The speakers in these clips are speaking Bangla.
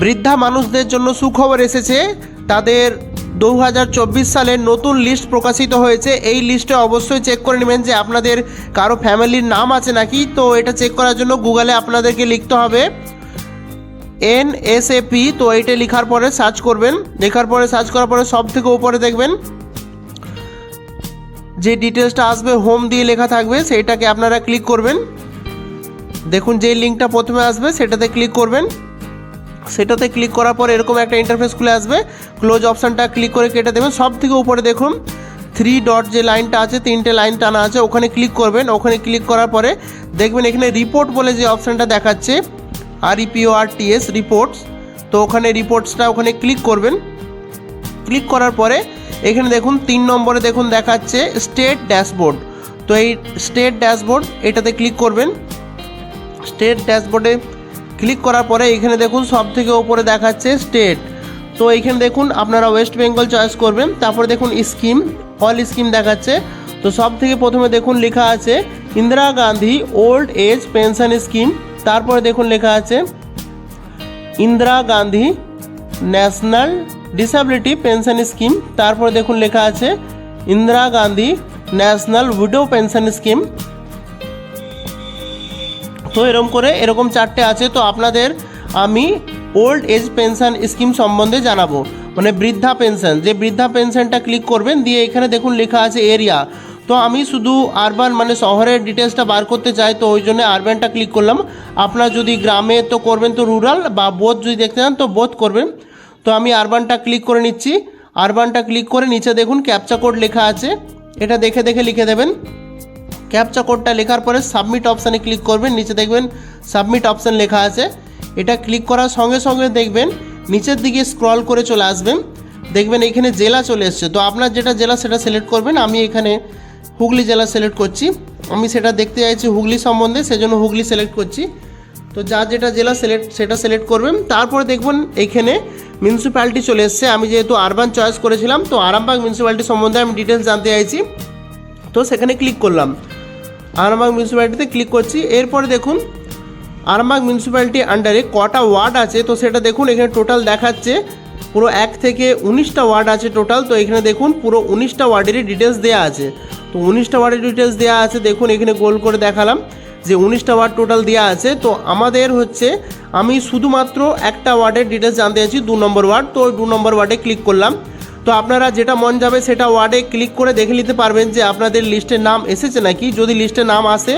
বৃদ্ধা মানুষদের জন্য সুখবর এসেছে। তাদের দু সালের নতুন লিস্ট প্রকাশিত হয়েছে। এই লিস্টে অবশ্যই চেক করে নেবেন যে আপনাদের কারও ফ্যামিলির নাম আছে নাকি। তো এটা চেক করার জন্য গুগলে আপনাদেরকে লিখতে হবে এন এস এ পি তো এইটা লেখার পরে সার্চ করবেন। লেখার পরে সার্চ করার পরে সব থেকে উপরে দেখবেন যে ডিটেলসটা আসবে হোম দিয়ে লেখা থাকবে, সেইটাকে আপনারা ক্লিক করবেন। দেখুন যে লিঙ্কটা প্রথমে আসবে, সেটাতে ক্লিক করবেন। সেটাতে ক্লিক করার পর এরকম একটা ইন্টারফেস খুলে আসবে। ক্লোজ অপশানটা ক্লিক করে কেটে দেবেন। সব থেকে উপরে দেখুন থ্রি ডট যে লাইনটা আছে, তিনটে লাইন টানা আছে, ওখানে ক্লিক করবেন। ওখানে ক্লিক করার পরে দেখবেন এখানে রিপোর্ট বলে যে অপশানটা দেখাচ্ছে আর ইপিও আর টিএস রিপোর্টস তো ওখানে রিপোর্টসটা ওখানে ক্লিক করবেন। ক্লিক করার পরে এখানে দেখুন, তিন নম্বরে দেখুন দেখাচ্ছে স্টেট ড্যাশবোর্ড তো এই স্টেট ড্যাশবোর্ড এটাতে ক্লিক করবেন। স্টেট ড্যাশবোর্ডে ক্লিক করার পরে এখানে দেখুন সব থেকে ওপরে দেখাচ্ছে স্টেট। তো এইখানে দেখুন আপনারা ওয়েস্ট বেঙ্গল চয়েস করবেন, তারপরে দেখুন স্কিম, অল স্কিম দেখাচ্ছে। তো সব থেকে প্রথমে দেখুন লেখা আছে, Indira Gandhi old age pension scheme, তারপরে দেখুন লেখা আছে, Indira Gandhi national disability pension scheme, তারপরে দেখুন লেখা আছে, Indira Gandhi national widow pension scheme তো এরকম করে, এরকম চারটে আছে, তো আপনাদের আমি ওল্ড এজ পেনশন স্কিম সম্বন্ধে জানাব। মানে বৃদ্ধা পেনশন, যে বৃদ্ধা পেনশনটা ক্লিক করবেন, দিয়ে এখানে দেখুন লেখা আছে এরিয়া। তো আমি শুধু আরবান মানে শহরের ডিটেলসটা বার করতে চাই, তো ওই জন্য আরবানটা ক্লিক করলাম। আপনার যদি গ্রামে তো করবেন তো রুরাল, বা বোধ যদি দেখতে চান, তো বোধ করবেন। তো আমি আরবানটা ক্লিক করে নিচ্ছি। আরবানটা ক্লিক করে নিচে দেখুন ক্যাপচা কোড লেখা আছে। এটা দেখে দেখে লিখে দেবেন। ক্যাপচা কোডটা লেখার পরে সাবমিট অপশানে ক্লিক করবেন, নিচে দেখবেন সাবমিট অপশান লেখা আছে। এটা ক্লিক করার সঙ্গে সঙ্গে দেখবেন নিচের দিকে স্ক্রল করে চলে আসবেন। দেখবেন এখানে জেলা চলে এসছে। তো আপনার যেটা জেলা সেটা সিলেক্ট করবেন। আমি এখানে হুগলি জেলা সিলেক্ট করছি। আমি সেটা দেখতে চাইছি হুগলি সম্বন্ধে, সেজন্য হুগলি সিলেক্ট করছি। তো যার যেটা জেলা সিলেক্ট সেটা সিলেক্ট করবেন। তারপরে দেখবেন এইখানে মিউনিসিপ্যালিটি চলে এসছে। আমি যেহেতু আরবান চয়েস করেছিলাম, তো আরামবাগ মিউনিসিপ্যালিটি সম্বন্ধে আমি ডিটেলস জানতে চাইছি। তো সেখানে ক্লিক করলাম। আরামবাগ মিউনিসিপ্যালিটিতে ক্লিক করছি। এরপরে দেখুন আরামবাগ মিউনিসিপ্যালিটি আন্ডারে কটা ওয়ার্ড আছে? তো সেটা দেখুন, এখানে টোটাল দেখাচ্ছে পুরো এক থেকে উনিশটা ওয়ার্ড আছে টোটাল তো এখানে দেখুন, পুরো উনিশটা ওয়ার্ডেরই ডিটেলস দেওয়া আছে। তো উনিশটা ওয়ার্ডের ডিটেলস দেওয়া আছে, দেখুন, এখানে গোল করে দেখালাম যে উনিশটা ওয়ার্ড টোটাল দেওয়া আছে। তো আমাদের হচ্ছে, আমি শুধুমাত্র একটা ওয়ার্ডের ডিটেলস জানতে চাইছি, দু নম্বর ওয়ার্ড তো দু নম্বর ওয়ার্ডে ক্লিক করলাম। তো আপনারা যেটা মন যাবে সেটা ওয়ার্ডে ক্লিক করে দেখে নিতে পারবেন যে আপনাদের লিস্টে নাম এসেছে নাকি। যদি লিস্টে নাম আসে,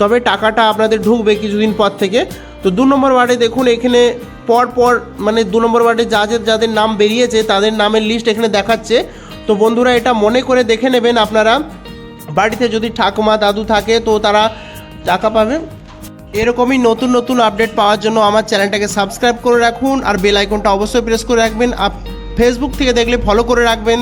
তবে টাকাটা আপনাদের ঢুকবে কিছুদিন পর থেকে। তো দু নম্বর ওয়ার্ডে দেখুন, এখানে পর পর মানে দু নম্বর ওয়ার্ডে যাদের যাদের নাম বেরিয়েছে, তাদের নামের লিস্ট এখানে দেখাচ্ছে। তো বন্ধুরা, এটা মনে করে দেখে নেবেন আপনারা। বাড়িতে যদি ঠাকুমা, দাদু থাকে, তো তারা টাকা পাবে। এরকমই নতুন নতুন আপডেট পাওয়ার জন্য আমার চ্যানেলটাকে সাবস্ক্রাইব করে রাখুন আর বেল আইকনটা অবশ্যই প্রেস করে রাখবেন। আপ ফেসবুক থেকে দেখলে ফলো করে রাখবেন।